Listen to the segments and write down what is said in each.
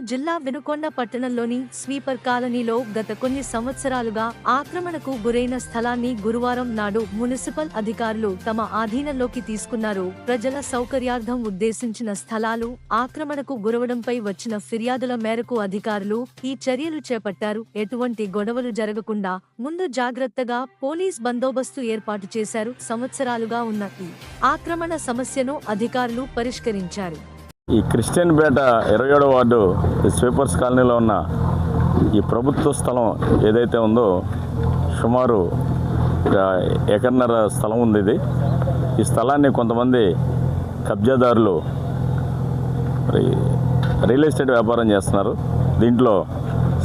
జిల్లా వినుకొండ పట్టణంలోని స్వీపర్ కాలనీలో గత కొన్ని సంవత్సరాలుగా ఆక్రమణకు గురైన స్థలాన్ని గురువారం నాడు మున్సిపల్ అధికారులు తమ ఆధీనంలోకి తీసుకున్నారు. ప్రజల సౌకర్యార్థం ఉద్దేశించిన స్థలాలు ఆక్రమణకు గురవడంపై వచ్చిన ఫిర్యాదుల మేరకు అధికారులు ఈ చర్యలు చేపట్టారు. ఎటువంటి గొడవలు జరగకుండా ముందు జాగ్రత్తగా పోలీస్ బందోబస్తు ఏర్పాటు చేశారు. సంవత్సరాలుగా ఉన్న ఈ ఆక్రమణ సమస్యను అధికారులు పరిష్కరించారు. ఈ క్రిస్టియన్ పేట ఇరవై ఏడో వార్డు స్వీపర్స్ కాలనీలో ఉన్న ఈ ప్రభుత్వ స్థలం ఏదైతే ఉందో సుమారు ఎకరన్నర స్థలం ఉంది ఇది. ఈ స్థలాన్ని కొంతమంది కబ్జాదారులు రియల్ ఎస్టేట్ వ్యాపారం చేస్తున్నారు. దీంట్లో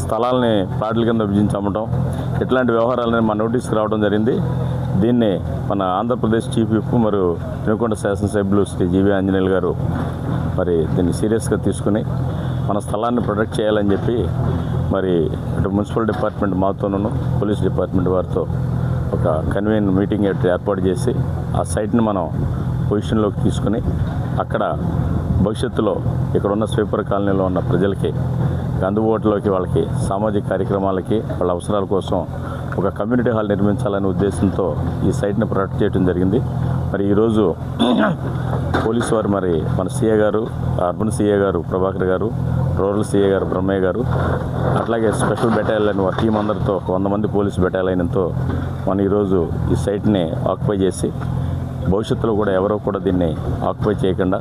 స్థలాల్ని ప్లాట్ల కింద విభజించి అమ్మటం ఇట్లాంటి వ్యవహారాలని మా నోటీస్కి రావడం జరిగింది. దీన్ని మన ఆంధ్రప్రదేశ్ చీఫ్ విప్ మరియు వినుకొండ శాసనసభ్యులు శ్రీ జీవి ఆంజనేయులు గారు మరి దీన్ని సీరియస్గా తీసుకుని మన స్థలాన్ని ప్రొటెక్ట్ చేయాలని చెప్పి మరి ఇటు మున్సిపల్ డిపార్ట్మెంట్ మాతోనూ పోలీస్ డిపార్ట్మెంట్ వారితో ఒక కన్వీన్ మీటింగ్ ఏర్పాటు చేసి ఆ సైట్ని మనం పొజిషన్లోకి తీసుకుని అక్కడ భవిష్యత్తులో ఇక్కడ ఉన్న స్వీపర్ కాలనీలో ఉన్న ప్రజలకి అందుబాటులోకి వాళ్ళకి సామాజిక కార్యక్రమాలకి వాళ్ళ అవసరాల కోసం ఒక కమ్యూనిటీ హాల్ నిర్మించాలనే ఉద్దేశంతో ఈ సైట్ని ప్రొటెక్ట్ చేయడం జరిగింది. మరి ఈరోజు పోలీసు వారు మరి మన సీఏ గారు అర్బన్ సీఏ గారు ప్రభాకర్ గారు రూరల్ సీఏ గారు బ్రహ్మయ్య గారు అట్లాగే స్పెషల్ బెటాలియన్ వారి టీం అందరితో వంద మంది పోలీసు బెటాలియన్తో మనం ఈరోజు ఈ సైట్ని ఆక్యుపై చేసి భవిష్యత్తులో కూడా ఎవరో కూడా దీన్ని ఆక్యుపై చేయకుండా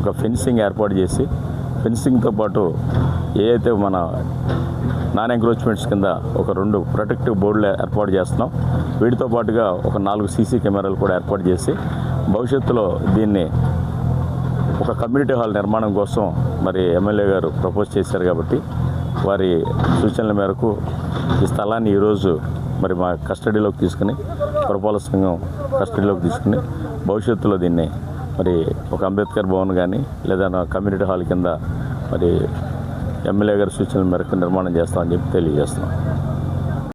ఒక ఫెన్సింగ్ ఏర్పాటు చేసి ఫెన్సింగ్తో పాటు ఏదైతే మన నాన్ ఎంక్రోచ్మెంట్స్ కింద ఒక రెండు ప్రొటెక్టివ్ బోర్డులు ఏర్పాటు చేస్తున్నాం వీటితో పాటుగా ఒక నాలుగు సీసీ కెమెరాలు కూడా ఏర్పాటు చేసి భవిష్యత్తులో దీన్ని ఒక కమ్యూనిటీ హాల్ నిర్మాణం కోసం మరి ఎమ్మెల్యే గారు ప్రపోజ్ చేశారు కాబట్టి వారి సూచనల మేరకు ఈ స్థలాన్ని ఈరోజు మరి మా కస్టడీలోకి తీసుకుని పురపాలక సంఘం కస్టడీలోకి తీసుకుని భవిష్యత్తులో దీన్ని మరి ఒక అంబేద్కర్ భవన్ కానీ లేదా కమ్యూనిటీ హాల్ కింద మరి ఎమ్మెల్యే గారి సూచనల మేరకు నిర్మాణం చేస్తామని చెప్పి తెలియజేస్తున్నాం.